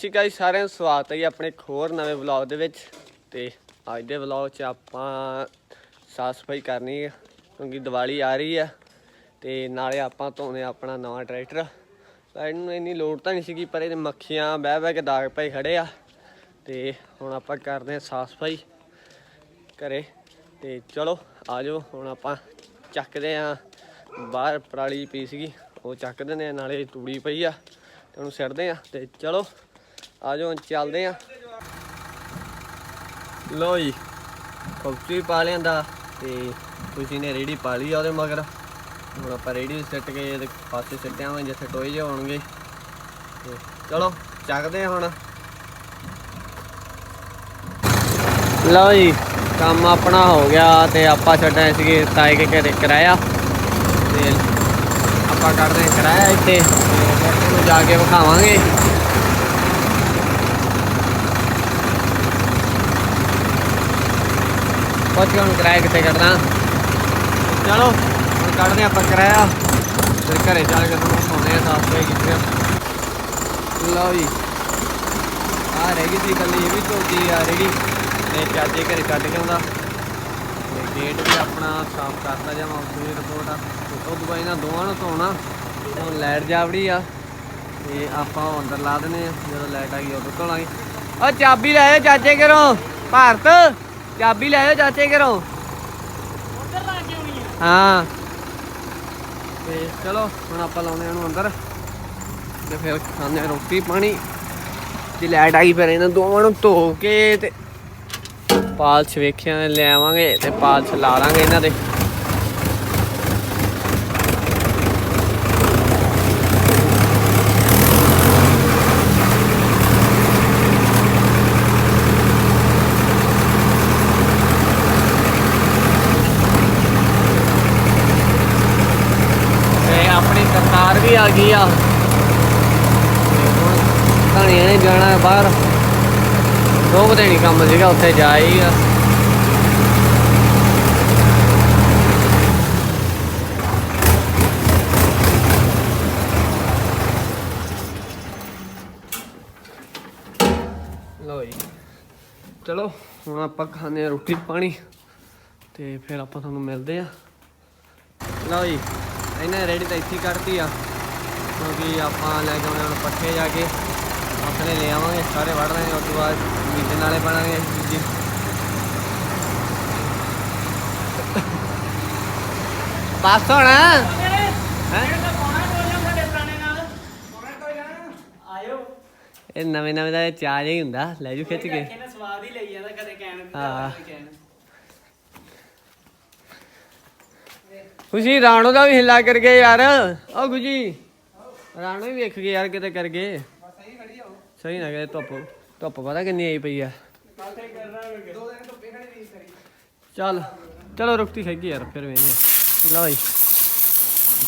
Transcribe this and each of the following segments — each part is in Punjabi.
ਸ਼੍ਰੀ ਅਕਾਲ ਜੀ ਸਾਰਿਆਂ ਨੂੰ ਸਵਾਗਤ ਹੈ ਜੀ ਆਪਣੇ ਇੱਕ ਹੋਰ ਨਵੇਂ ਵਲੌਗ ਦੇ ਵਿੱਚ। ਤੇ ਅੱਜ ਦੇ ਵਲੌਗ 'ਚ ਆਪਾਂ ਸਾਫ਼ ਸਫ਼ਾਈ ਕਰਨੀ ਹੈ, ਕਿਉਂਕਿ ਦੀਵਾਲੀ ਆ ਰਹੀ ਆ ਤੇ ਨਾਲੇ ਆਪਾਂ ਧੋਨੇ ਆਪਣਾ ਨਵਾਂ ਟਰੈਕਟਰ। ਪਰ ਇਹਨੂੰ ਇੰਨੀ ਲੋੜ ਤਾਂ ਨਹੀਂ ਸੀਗੀ, ਪਰ ਇਹਦੇ ਮੱਖੀਆਂ ਬਹਿ ਬਹਿ ਕੇ ਦਾਗ ਪਏ ਖੜੇ ਆ। ਤੇ ਹੁਣ ਆਪਾਂ ਕਰਦੇ ਹਾਂ ਸਾਫ਼ ਸਫ਼ਾਈ ਘਰੇ। ਤੇ ਚਲੋ ਆਜੋ ਹੁਣ ਆਪਾਂ ਚੱਕਦੇ ਆ ਬਾਹਰ ਪਰਾਲੀ ਪਈ ਸੀਗੀ, ਉਹ ਚੱਕ ਦਿੰਦੇ ਆ ਨਾਲੇ ਤੂੜੀ ਪਈ ਆ, ਤੇ ਉਹਨੂੰ ਸਿੱਟਦੇ ਆ ਤੇ ਚਲੋ ਆਜੋ ਹੁਣ ਚੱਲਦੇ ਆ। ਲੋ ਜੀ ਕੌਚੀ ਪਾ ਲਿਆਂਦਾ ਤੇ ਤੁਸੀਂ ਨੇ ਰੇੜੀ ਪਾ ਲਈ ਆ ਉਹਦੇ ਮਗਰ। ਹੁਣ ਆਪਾਂ ਰੇੜੀ ਸਿੱਟ ਕੇ ਇਹਦੇ ਪਾਸੇ ਸਿੱਟਿਆਵਾਂ ਜਿੱਥੇ ਟੋਏ ਜਿਹੇ ਹੋਣਗੇ। ਤੇ ਚਲੋ, ਚੱਕਦੇ ਆ ਹੁਣ। ਲਓ ਜੀ, ਕੰਮ ਆਪਣਾ ਹੋ ਗਿਆ ਤੇ ਆਪਾਂ ਛੱਡਾਂ ਸੀਗੇ ਤਾਏ ਕੇ ਘਰੇ ਕਿਰਾਇਆ। ਤੇ ਆਪਾਂ ਕੱਢਦੇ ਕਿਰਾਇਆ ਇੱਥੇ। ਨੂੰ ਜਾ ਕੇ ਵਿਖਾਵਾਂਗੇ। ਪੁੱਛ ਕੇ ਹੁਣ ਕਿਰਾਇਆ ਕਿੱਥੇ ਕੱਢਣਾ? ਚਲੋ, ਹੁਣ ਕੱਢਦੇ ਆਪਾਂ ਕਿਰਾਇਆ। ਫਿਰ ਘਰੇ ਜਾ ਕੇ ਤੁਹਾਨੂੰ ਵਿਖਾਉਂਦੇ ਆ ਸਾਫ਼ ਸਫ਼ਾਈ ਕੀਤੀ ਲਓ ਜੀ ਆ ਰਹਿ ਗਈ ਸੀ ਕੱਲੀ ਇਹ ਵੀ ਧੋਤੀ ਆ ਰੇੜੀ ਤੇ ਚਾਚੇ ਘਰੇ ਕੱਢ ਕੇ ਆਉਂਦਾ। ਤੇ ਗੇਟ ਵੀ ਆਪਣਾ ਸਾਫ਼ ਕਰਤਾ ਜਾਵਾਂ ਉਸੇ ਰਿਪੋਰਟ ਆ। ਤੇ ਉਹ ਤੋਂ ਬਾਅਦ ਇਹਨਾਂ ਦੋਵਾਂ ਨੂੰ ਧੋਣਾ। ਹੁਣ ਲਾਈਟ ਜਾਵੜੀ ਆ। ਤੇ ਆਪਾਂ ਉਹ ਅੰਦਰ ਲਾ ਦਿੰਦੇ ਆ ਜਦੋਂ ਲਾਈਟ ਆ ਗਈ, ਉਦੋਂ ਧੋਲਾਂਗੇ। ਓ ਚਾਬੀ ਲੈ ਆਓ ਚਾਚੇ ਘਰੋਂ। ਭਾਰਤ! ਚਾਬੀ ਲੈ ਆਓ ਚਾਚੇ ਘਰੋਂ। ਹਾਂ। ਤੇ ਚਲੋ ਹੁਣ ਆਪਾਂ ਲਾਉਂਦੇ ਆ ਇਹਨੂੰ ਅੰਦਰ। ਤੇ ਫਿਰ ਖਾਂਦੇ ਆ ਰੋਟੀ ਪਾਣੀ। ਜੇ ਲਾਈਟ ਆ ਗਈ ਫਿਰ ਇਹਨਾਂ ਦੋਵਾਂ ਨੂੰ ਧੋ ਕੇ ਤੇ ਪਾਲਛ ਵੇਖਿਆ ਲੈ ਆਵਾਂਗੇ ਤੇ ਪਾਲਛ ਲਾ ਲਾਂਗੇ ਇਹਨਾਂ ਦੇ ਤੇ ਕਾਰ ਵੀ ਆ ਗਈ ਆ। ਧਣੀਆਂ ਨੇ ਜਾਣਾ ਬਾਹਰ। ਦੋ ਕੁ ਦਿਨ ਕੰਮ ਸੀਗਾ, ਉੱਥੇ ਜਾ ਆ। ਲੋ ਜੀ। ਚਲੋ, ਹੁਣ ਆਪਾਂ ਖਾਣੇ ਆ ਰੋਟੀ, ਪਾਣੀ। ਤੇ ਫਿਰ ਆਪਾਂ ਤੁਹਾਨੂੰ ਮਿਲਦੇ ਆ ਲਓ ਜੀ। ਇਹਨੇ ਰੈਡੀ ਤਾਂ ਇੱਥੇ ਹੀ ਕੱਢਤੀ ਆ। ਕਿਉਂਕਿ ਆਪਾਂ ਲੈ ਕੇ ਆਉਣੇ ਹੁਣ ਪੱਠੇ ਜਾ ਕੇ। ਆਪਣੇ ਲੈ ਆਵਾਂਗੇ ਸਾਰੇ ਵੜ ਲਾਂਗੇ ਉਸ ਤੋਂ ਬਾਅਦ ਮੀਟੇ ਨਾਲੇ ਬਣਾਂਗੇ ਜੀ ਬਸ ਹੁਣ। ਹੈਂ? ਇਹ ਨਵੇਂ ਨਵੇਂ ਦਾ ਚਾਹ ਜਿਹਾ ਹੀ ਹੁੰਦਾ। ਲੈ ਜੂ ਖਿੱਚ ਕੇ। ਸਵਾਦ ਹੀ ਲਈ ਜਾਂਦਾ ਕਦੇ ਕਹਿਣ ਹਾਂ। ਖੁਸ਼ੀ, ਰਾਣੋ ਦਾ ਵੀ ਹਿੱਲਾ ਕਰ ਗਏ ਯਾਰ। ਓ ਖੁਸ਼ੀ। ਰਾਣੋ ਵੀ ਵੇਖ ਗਏ ਯਾਰ ਕਿਤੇ ਕਰ ਗਏ। ਸਹੀ ਖੜੀ ਹੋ ਸਹੀ ਨਾ ਗਏ ਧੁੱਪ। ਧੁੱਪ ਪਤਾ ਕਿੰਨੀ ਆਈ ਪਈ ਆ। ਚੱਲ, ਚਲੋ ਰੁਕਤੀ ਹੈਗੀ ਯਾਰ, ਫਿਰ ਵੇਨੇ ਲਓ ਜੀ।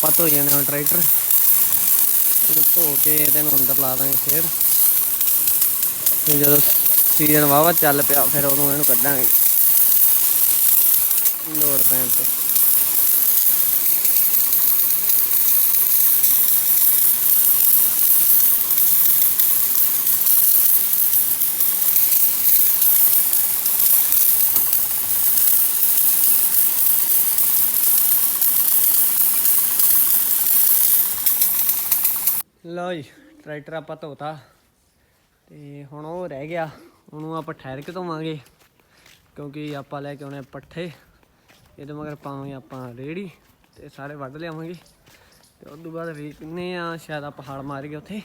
ਪਤ ਹੋ ਜਾਣਾ ਹੁਣ ਟਰੈਕਟਰ। ਇਹਨੂੰ ਧੋ ਕੇ ਇਹਦੇ ਨੂੰ ਅੰਦਰ ਲਾ ਦਾਂਗੇ ਫੇਰ। ਤੇ ਜਦੋਂ ਸੀਜ਼ਨ ਵਾਵਾ ਚੱਲ ਪਿਆ, ਫਿਰ ਉਹਨੂੰ ਇਹਨੂੰ ਕੱਢਾਂਗੇ। ਲੋੜ ਪੈਣ ਤੇ ਲਓ ਜੀ, ਟਰੈਕਟਰ ਆਪਾਂ ਧੋਤਾ ਤੇ ਹੁਣ ਉਹ ਰਹਿ ਗਿਆ। ਉਹਨੂੰ ਆਪਾਂ ਠਹਿਰ ਕੇ ਧੋਵਾਂਗੇ, ਕਿਉਂਕਿ ਆਪਾਂ ਲੈ ਕੇ ਆਉਣੇ ਪੱਠੇ। ਇਹਦੇ ਮਗਰ ਪਾਵਾਂਗੇ ਆਪਾਂ ਰੇੜੀ ਤੇ ਸਾਰੇ ਵੱਢ ਲਿਆਵਾਂਗੇ। ਤੇ ਉਸ ਤੋਂ ਬਾਅਦ ਵੇਖਨੇ ਆ, ਸ਼ਾਇਦ ਆਪਾਂ ਹਲ ਮਾਰ ਗਏ ਉੱਥੇ।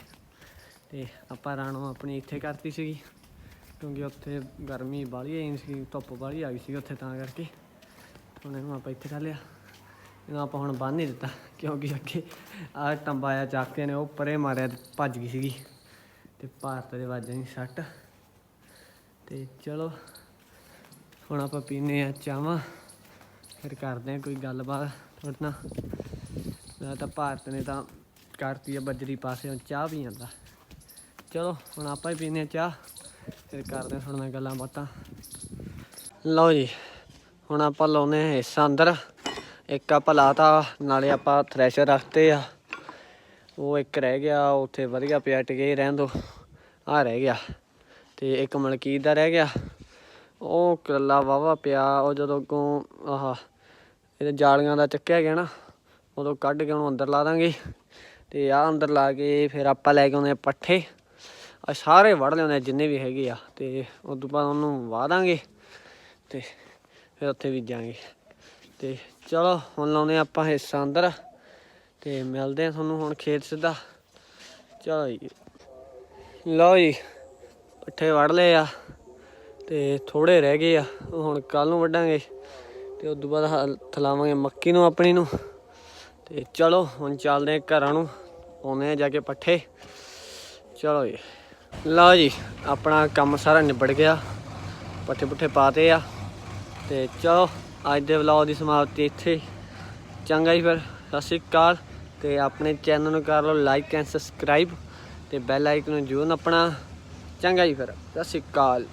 ਤੇ ਆਪਾਂ ਰਾਣੋ ਆਪਣੀ ਇੱਥੇ ਕਰਤੀ ਸੀਗੀ, ਕਿਉਂਕਿ ਉੱਥੇ ਗਰਮੀ ਬਾਹਲੀ ਆਈ ਸੀ ਧੁੱਪ ਬਾਹਲੀ ਆ ਗਈ ਸੀ ਉੱਥੇ ਤਾਂ ਕਰਕੇ। ਹੁਣ ਇਹਨੂੰ ਆਪਾਂ ਇੱਥੇ ਕਰ ਲਿਆ। ਇਹਨੂੰ ਆਪਾਂ ਹੁਣ ਬੰਨ ਨਹੀਂ ਦਿੱਤਾ, ਕਿਉਂਕਿ ਅੱਗੇ ਆ ਟੰਬਾ ਆ ਚੱਕ ਕੇ ਨੇ ਉਹ ਪਰੇ ਮਾਰਿਆ ਤੇ ਭੱਜ ਗਈ ਸੀਗੀ। ਤੇ ਭਾਰਤ ਦੇ ਵੱਜ ਨਹੀਂ ਸੱਟ। ਤੇ ਚਲੋ, ਹੁਣ ਆਪਾਂ ਪੀਨੇ ਆ ਚਾਹਾਂ ਫਿਰ ਕਰਦੇ ਆ ਕੋਈ ਗੱਲਬਾਤ ਤੁਹਾਡੇ ਨਾਲ। ਮੈਂ ਤਾਂ ਭਾਰਤ ਨੇ ਤਾਂ ਕਰਤੀ ਆ ਬੱਜਰੀ ਪਾਸੇ, ਹੁਣ ਚਾਹ ਵੀ ਜਾਂਦਾ। ਚਲੋ, ਹੁਣ ਆਪਾਂ ਹੀ ਪੀਨੇ ਆ ਚਾਹ। ਫਿਰ ਕਰਦੇ ਆ ਤੁਹਾਡੇ ਨਾਲ ਗੱਲਾਂ ਬਾਤਾਂ। ਲਓ ਜੀ, ਹੁਣ ਆਪਾਂ ਲਾਉਨੇ ਆ ਹਿੱਸਾ ਅੰਦਰ। ਇੱਕ ਆਪਾਂ ਲਾਤਾ, ਨਾਲੇ ਆਪਾਂ ਥ੍ਰੈਸ਼ਰ ਰੱਖਤੇ ਆ। ਉਹ ਇੱਕ ਰਹਿ ਗਿਆ, ਉੱਥੇ ਵਧੀਆ ਪਿਆ, ਟਿਕੇ ਰਹਿਣ ਦੋ। ਆ ਰਹਿ ਗਿਆ। ਤੇ ਇੱਕ ਮਲਕੀਤ ਦਾ ਰਹਿ ਗਿਆ। ਉਹ ਕਰਲਾ ਵਾਵਾ ਪਿਆ, ਉਹ ਜਦੋਂ ਕੋ ਆਹ ਇਹਦੇ ਜਾਲੀਆਂ ਦਾ ਚੱਕਿਆ ਗਿਆ ਨਾ, ਉਦੋਂ ਕੱਢ ਕੇ ਉਹਨੂੰ ਅੰਦਰ ਲਾ ਦਾਂਗੇ। ਤੇ ਆ ਅੰਦਰ ਲਾ ਕੇ ਫਿਰ ਆਪਾਂ ਲੈ ਕੇ ਆਉਂਦੇ ਆ ਪੱਠੇ। ਆ ਸਾਰੇ ਵੜ ਲਿਆਉਂਦੇ ਆ ਜਿੰਨੇ ਵੀ ਹੈਗੇ ਆ। ਤੇ ਉਸ ਤੋਂ ਬਾਅਦ ਉਹਨੂੰ ਵਾਹ ਦਾਂਗੇ। ਤੇ ਫਿਰ ਉੱਥੇ ਬੀਜਾਂਗੇ। ਤੇ ਚਲੋ, ਹੁਣ ਲਾਉਂਦੇ ਹਾਂ ਆਪਾਂ ਹਿੱਸਾ ਅੰਦਰ ਤੇ ਮਿਲਦੇ ਆ ਤੁਹਾਨੂੰ ਹੁਣ ਖੇਤ ਸਿੱਧਾ। ਚਲੋ ਜੀ। ਲਓ ਜੀ, ਪੱਠੇ ਵੜ ਲਏ ਆ ਤੇ ਥੋੜੇ ਰਹਿ ਗਏ ਆ, ਉਹ ਹੁਣ ਕੱਲ ਨੂੰ ਵੱਢਾਂਗੇ ਤੇ ਉਸ ਤੋਂ ਬਾਅਦ ਥਲਾਵਾਂਗੇ ਮੱਕੀ ਨੂੰ ਆਪਣੀ ਨੂੰ। ਤੇ ਚਲੋ, ਹੁਣ ਚੱਲਦੇ ਆ ਘਰਾਂ ਨੂੰ, ਆਉਂਦੇ ਆ ਜਾ ਕੇ ਪੱਠੇ। ਚਲੋ ਜੀ। ਲਓ ਜੀ, ਆਪਣਾ ਕੰਮ ਸਾਰਾ ਨਿਬੜ ਗਿਆ। ਪੱਠੇ ਪੁੱਠੇ ਪਾਤੇ ਆ ਤੇ ਚਲੋ। ਅੱਜ ਦੇ ਵਲੌਗ ਦੀ ਸਮਾਪਤੀ ਇੱਥੇ। ਚੰਗਾ ਜੀ ਫਿਰ, ਸਤਿ ਸ਼੍ਰੀ ਅਕਾਲ ਤੇ ਆਪਣੇ ਚੈਨਲ ਨੂੰ ਕਰ ਲਓ ਲਾਈਕ ਐਂਡ ਸਬਸਕ੍ਰਾਈਬ ਤੇ ਬੈਲ ਆਈਕਨ ਨੂੰ ਜ਼ਰੂਰ ਨੱਪਣਾ। ਚੰਗਾ ਜੀ ਫਿਰ, ਸਤਿ ਸ਼੍ਰੀ ਅਕਾਲ।